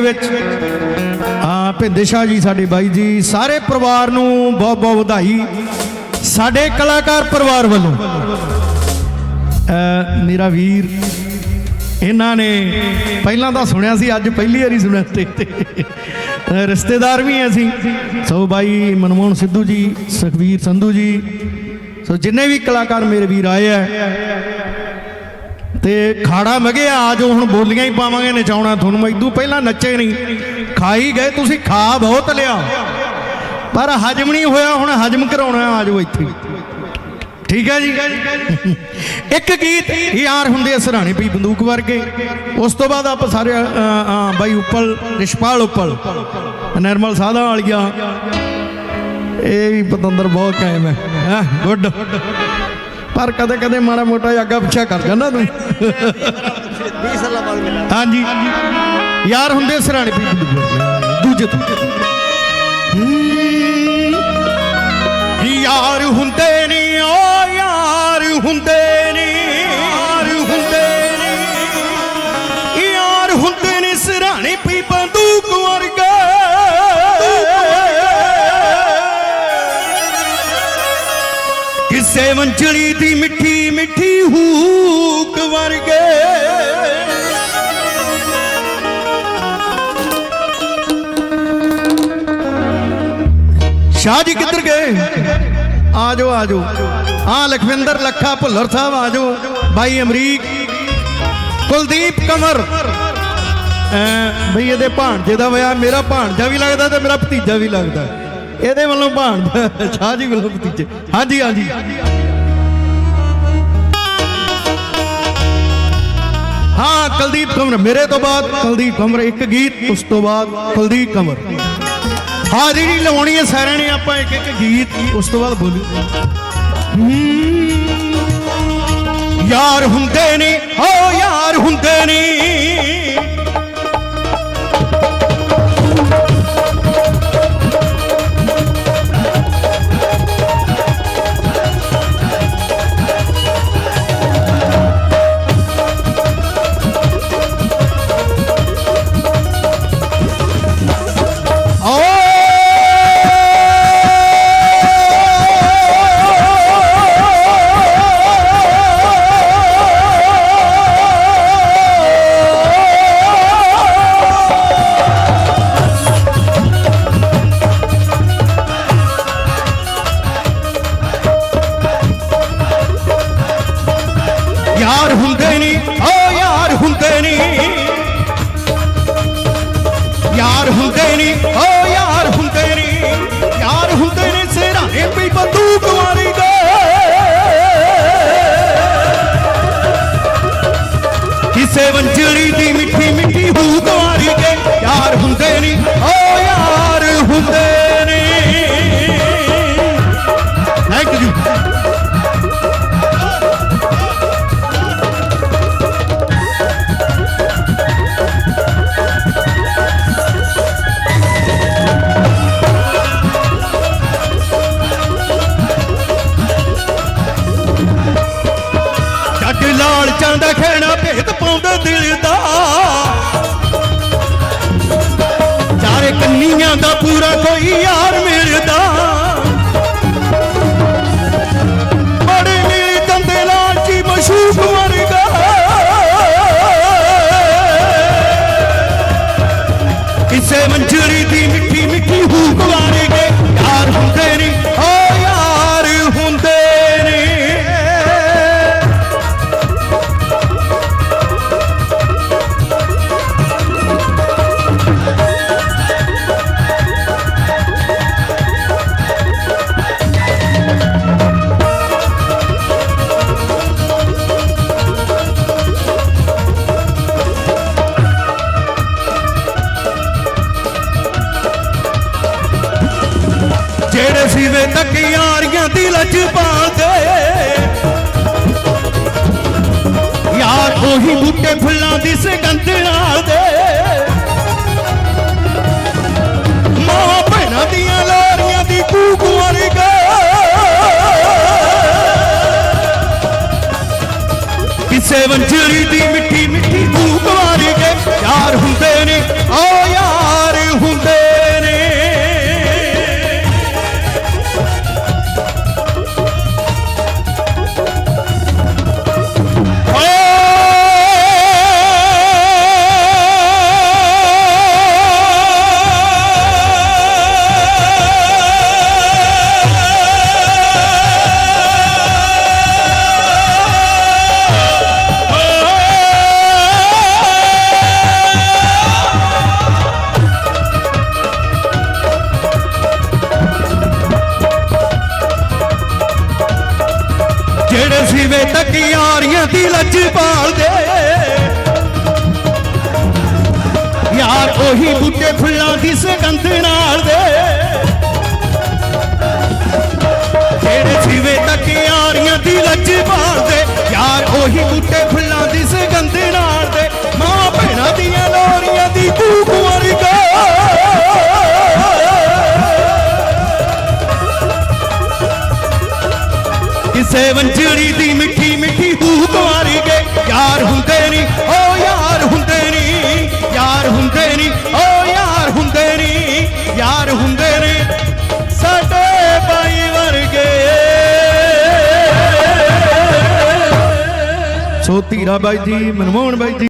ਵਿੱਚ। ਆ ਭਿੰਦੇ ਸ਼ਾਹ ਜੀ, ਸਾਡੇ ਬਾਈ ਜੀ, ਸਾਰੇ ਪਰਿਵਾਰ ਨੂੰ ਬਹੁਤ ਬਹੁਤ ਵਧਾਈ। ਸਾਡੇ ਕਲਾਕਾਰ ਪਰਿਵਾਰ ਵੱਲੋਂ। ਮੇਰਾ ਵੀਰ, ਇਹਨਾਂ ਨੇ ਪਹਿਲਾਂ ਤਾਂ ਸੁਣਿਆ ਸੀ, ਅੱਜ ਪਹਿਲੀ ਵਾਰੀ ਸੁਣਿਆ ਸਟੇਜ ਤੇ ਰਿਸ਼ਤੇਦਾਰ ਵੀ ਐ ਅਸੀਂ। ਸੋ ਬਾਈ ਮਨਮੋਹਨ ਸਿੱਧੂ ਜੀ, ਸੁਖਵੀਰ ਸੰਧੂ ਜੀ। ਸੋ ਜਿੰਨੇ ਵੀ ਕਲਾਕਾਰ ਮੇਰੇ ਵੀਰ ਆਏ ਆ ਤੇ ਖਾੜਾ ਮਗੇ ਆ ਜੋ ਹੁਣ ਬੋਲੀਆਂ ਹੀ ਪਾਵਾਂਗੇ ਨਚਾਉਣਾ ਤੁਹਾਨੂੰ ਮੈਂ ਇਦੋਂ ਪਹਿਲਾਂ ਨੱਚੇ ਨਹੀਂ। ਖਾਈ ਗਏ ਤੁਸੀਂ ਖਾ ਬਹੁਤ ਲਿਆ। ਪਰ ਹਜਮ ਨਹੀਂ ਹੋਇਆ ਹੁਣ ਹਜਮ ਕਰਾਉਣਾ ਆ ਜਾਓ ਇੱਥੇ। ਠੀਕ ਹੈ ਜੀ? ਇੱਕ ਗੀਤ ਯਾਰ ਹੁੰਦੇ ਆ ਸਰਾਣੇ ਪਈ ਬੰਦੂਕ ਵਰਗੇ। ਉਸ ਤੋਂ ਬਾਅਦ ਆਪਾਂ ਸਾਰੇ ਅ, ਬਾਈ ਉੱਪਲ ਰਿਸ਼ਪਾਲ ਉੱਪਲ ਨਰਮਲ ਸਾਧਾ ਵਾਲੀਆ। ਇਹ ਵੀ ਪਤੰਦਰ ਬਹੁਤ ਕਾਇਮ ਹੈ ਗੁੱਡ। ਪਰ ਕਦੇ ਕਦੇ ਮਾੜਾ ਮੋਟਾ ਜਿਹਾ ਅੱਗਾ ਪਿੱਛਾ ਕਰ ਜਾਂਦਾ ਤੂੰ। 20 ਸਾਲਾਂ ਬਾਅਦ ਮਿਲਿਆ ਹਾਂਜੀ। ਯਾਰ ਹੁੰਦੇ ਸਰਾਣੇ ਪੀ ਦੂਜੇ ਤੋਂ। ਯਾਰ ਹੁੰਦੇ ਨੇ, ਓ ਯਾਰ ਹੁੰਦੇ ਕਿਸੇ ਵੰਚਲੀ ਦੀ ਮਿੱਠੀ ਮਿੱਠੀ ਹੂਕ ਵਰਗੇ। ਸ਼ਾਹ ਜੀ ਕਿੱਧਰ ਗਏ? ਆ ਜਾਓ ਆ ਜਾਓ ਆ ਲਖਵਿੰਦਰ ਲੱਖਾ ਭੁੱਲਰ ਸਾਹਿਬ ਆ ਜਾਓ ਬਾਈ ਅਮਰੀਕ, ਕੁਲਦੀਪ ਕਮਰ ਬਈ ਇਹਦੇ ਭਾਣਜੇ ਦਾ ਵਿਆਹ, ਮੇਰਾ ਭਾਣਜਾ ਵੀ ਲੱਗਦਾ ਤੇ ਮੇਰਾ ਭਤੀਜਾ ਵੀ ਲੱਗਦਾ। ਇਹਦੇ ਵੱਲੋਂ ਭਾਣਜਾ ਸ਼ਾਹ ਜੀ ਵੱਲੋਂ ਭਤੀਜੇ ਹਾਂਜੀ ਹਾਂਜੀ। ਹਾਂ, ਕੁਲਦੀਪ ਕਮਰ ਮੇਰੇ ਤੋਂ ਬਾਅਦ ਕੁਲਦੀਪ ਕਮਰ ਇੱਕ ਗੀਤ, ਉਸ ਤੋਂ ਬਾਅਦ ਕੁਲਦੀਪ ਕਮਰ ਹਾਂ ਨਹੀਂ ਲਵਾਉਣੀ ਹੈ ਸਾਰਿਆਂ ਨੇ ਆਪਾਂ ਇੱਕ ਇੱਕ ਗੀਤ, ਉਸ ਤੋਂ ਬਾਅਦ ਬੋਲੀ। ਯਾਰ ਹੁੰਦੇ ਨੇ ਹੋ ਯਾਰ ਹੁੰਦੇ ਨੇ। ਯਾਰ ਹੁੰਦੇ ਨੇ। ਓ ਯਾਰ ਹੁੰਦੇ ਨੇ। ਯਾਰ ਹੁੰਦੇ ਨੇ। ਓ ਯਾਰ ਹੁੰਦੇ ਨੇ। ਯਾਰ ਹੁੰਦੇ ਨੇ ਸਿਰਾਣੇ ਪਈ ਬੰਦੂਕ ਵਾਲੀ ਦੇ। ਕਿਸੇ ਵੰਜਲੀ ਲਾਲ ਖੇਣਾ ਭੇਤ ਪਾਉਂਦਾ ਦਿਲ ਦਾ। ਚਾਰੇ ਕੰਨੀਆਂ ਦਾ ਪੂਰਾ ਕੋਈ ਯਾਰ ਮਿਲਦਾ। ਸੀਵੇ ਤੱਕ ਯਾਰੀਆਂ ਦੀ ਲੱਜ ਪਾਉਂਦੇ ਯਾਰ ਉਹੀ ਬੂਟੇ ਫੁੱਲਾਂ ਦੀ ਸੁਗੰਧ ਨਾਲ ਦੇ। ਮਾਂ ਭੈਣਾਂ ਦੀਆਂ ਲਾਰੀਆਂ ਦੀ ਕੂਕ ਵਰਗਾ ਕਿਸੇ ਵੰਜਰੀ ਦੀ ਮਿੱਠੀ ਮਿੱਠੀ ਕੂਕ ਵਰਗੇ ਯਾਰ ਹੁੰਦੇ ਨੇ ਯਾਰੀਆਂ ਦੀ ਲੱਜ ਪਾਲਦੇ ਯਾਰ ਉਹੀ ਬੂਟੇ ਫੁੱਲਾਂ ਦੀ ਸੁਗੰਧ ਨਾਲ ਦੇ। ਜਿਹੜੇ ਸਿਵੇ ਤੱਕ ਯਾਰੀਆਂ ਦੀ ਲੱਜ ਪਾਲਦੇ ਯਾਰ ਉਹੀ ਬੂਟੇ ਫੁੱਲਾਂ ਦੀ ਸੁਗੰਧ ਨਾਲ ਦੇ। ਮਾਂ ਭੈਣਾਂ ਦੀਆਂ ਲੋਰੀਆਂ ਦੀ ਕੂਕ ਵਰਗਾ ਕਿਸੇ ਵੰਜੜੀ ਦੀ ਮਿੱਟੀ ਯਾਰ ਹੁੰਦੇ ਨਹੀਂ ਓ ਯਾਰ ਹੁੰਦੇ ਨਹੀਂ ਯਾਰ ਹੁੰਦੇ ਨਹੀਂ ਓ ਯਾਰ ਹੁੰਦੇ ਨਹੀਂ ਯਾਰ ਹੁੰਦੇ ਨੇ ਸਾਡੇ ਬਾਈ ਵਰਗੇ। ਸੋ ਧੀਰਾ ਬਾਈ ਜੀ, ਮਨਮੋਹਨ ਬਾਈ ਜੀ।